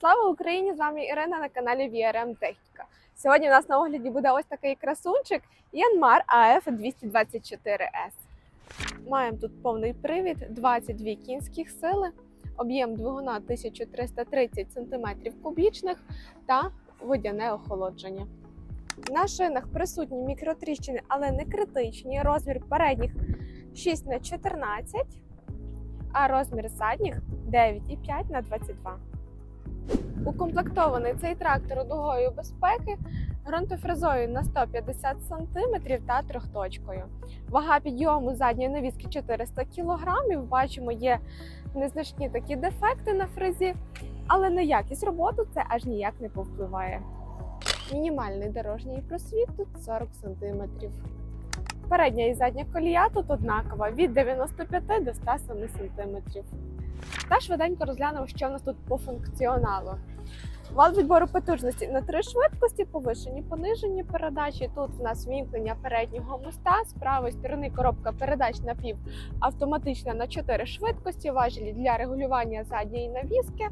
Слава Україні! З вами Ірина на каналі VRM Техніка. Сьогодні у нас на огляді буде ось такий красунчик Янмар АФ 224С. Маємо тут повний привід, 22 кінських сили, об'єм двигуна 1330 см кубічних та водяне охолодження. На шинах присутні мікротріщини, але не критичні. Розмір передніх 6 на 14, а розмір задніх 9,5 на 22. Укомплектований цей трактор дугою безпеки, ґрунтофрезою на 150 см та трьохточкою. Вага підйому задньої навіски 400 кг. Бачимо, є незначні такі дефекти на фрезі, але на якість роботи це аж ніяк не повпливає. Мінімальний дорожній просвіт тут 40 см. Передня і задня колія тут однакова від 95 до 107 см. Та швиденько розглянемо, що в нас тут по функціоналу. Вал відбору потужності на три швидкості, повишені, понижені передачі. Тут в нас вімкнення переднього моста, з правої сторони коробка передач напів автоматична на чотири швидкості, важелі для регулювання задньої навіски.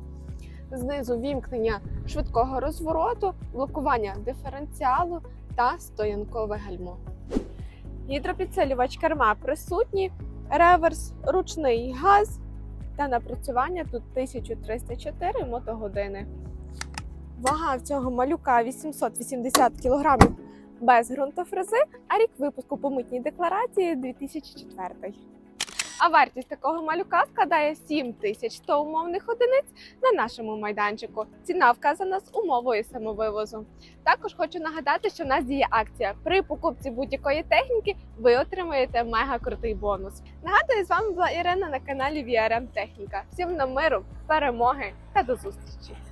Знизу вімкнення швидкого розвороту, блокування диференціалу та стоянкове гальмо. Гідропідсилювач керма присутній, реверс, ручний газ та напрацювання тут 1304 мотогодини. Вага в цього малюка 880 кг без ґрунтофрези, а рік випуску по митній декларації 2004. А вартість такого малюка складає 7100 умовних одиниць на нашому майданчику. Ціна вказана з умовою самовивозу. Також хочу нагадати, що в нас діє акція. При покупці будь-якої техніки ви отримаєте мега крутий бонус. Нагадую, з вами була Ірина на каналі VRM Техніка. Всім нам миру, перемоги та до зустрічі!